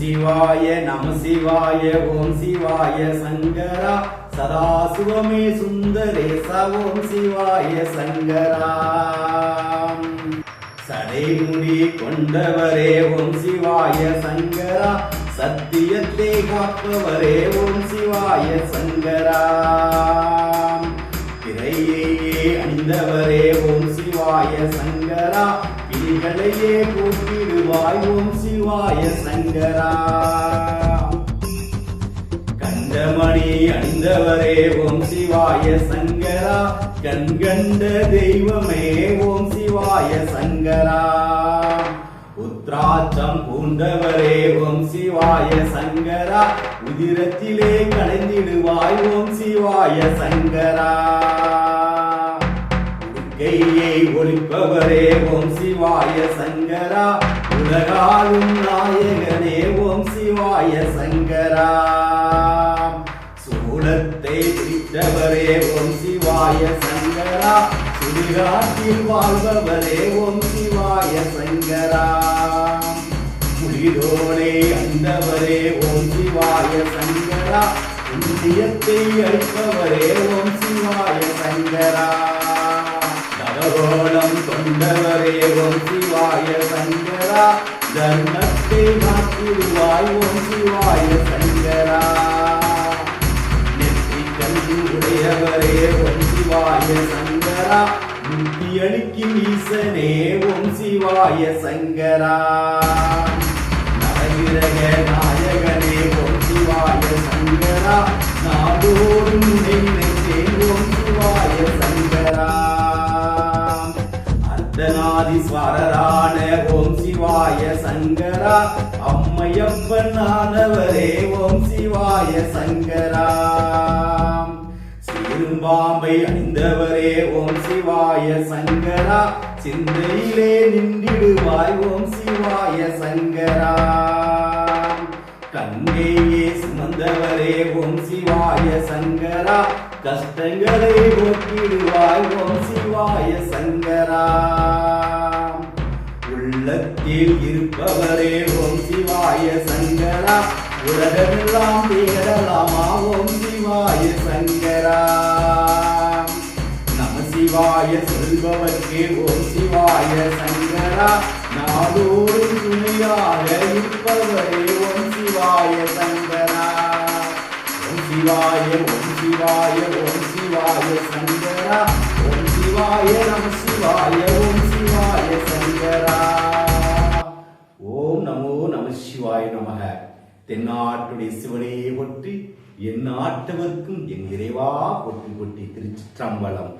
சிவாய நம சிவாய ஓம் சிவாய சங்கரா. சதாசிவமே சுந்தரேச ஓம் சிவாய சங்கரா. சடைமுடி கொண்டவரே ஓம் சிவாய சங்கரா. சத்தியத்தை காப்பவரே ஓம் சிவாய சங்கரா. திரையே அணிந்தவரே ஓம் சிவாய சங்கரா. பிரிகளையே கூப்பிடுவாய் ஓம் சிவாய சங்கரா. கண்டமணி அணிந்தவரே ஓம் சிவாய சங்கரா. கண் கண்ட தெய்வமே ஓம் சிவாய சங்கரா. உத்ராட்சம் பூண்டவரே ஓம் சிவாய சங்கரா. உதிரத்திலே கலைந்திடுவாய் ஓம் சிவாய சங்கரா. கையை ஒழிப்பவரே ஓம் சிவாய சங்கரா. உலகாலும் நாயகனே ஓம் சிவாய சங்கரா. சூலத்தை பிடித்தவரே ஓம் சிவாய சங்கரா. சுடுகாட்டில் வாழ்பவரே ஓம் சிவாய சங்கரா. முளிரோடே அந்தவரே ஓம் சிவாய சங்கரா. இந்தியத்தை அழிப்பவரே ஓம் சிவாய சங்கரா. தவகோலம் கொண்டவரே ஓம் சிவாய சங்கரா. தர்மத்தை மாற்றிடுவாய் ஓம் சிவாய சங்கரா. நெற்றி கல்வி உடையவரே ஓம் சிவாய சங்கரா. புத்தி அளிக்கும் ஈசனே ஓம் சிவாய சங்கரா. நவகிரக அம்மையப்பன் ஆனவரே ஓம் சிவாய சங்கரா சீரும்பாம்பை அணிந்தவரே ஓம் சிவாய சங்கரா. சிந்தையிலே நின்றிடுவாய் ஓம் சிவாய சங்கரா கங்கையே சுமந்தவரே ஓம் சிவாய சங்கரா. கஷ்டங்களை போக்கிடுவாய் ஓம் சிவாய சங்கரா. உள்ளத்தில் இருப்பவரே ஓம் சிவாய சங்கரா. உலகமெல்லாம் தேடலாமா? ஓம் சிவாய சங்கரா. நம சிவாய சொல்பவர்க்கே ஓம் சிவாய சங்கரா. நாடோறும் துணையாக இருப்பவரே ஓம் சிவாய சங்கரா. ஓம் சிவாய ஓம் சிவாய ஓம் சிவாய சங்கரா. ஓம் சிவாய நம சிவாய ஓம் சிவாய சங்கரா. தென்னாட்டுடைய சிவனே ஒற்றி என் நாட்டவர்க்கும் என் இறைவா பொட்டி பொட்டி திருச்சிற்றம்பலம்.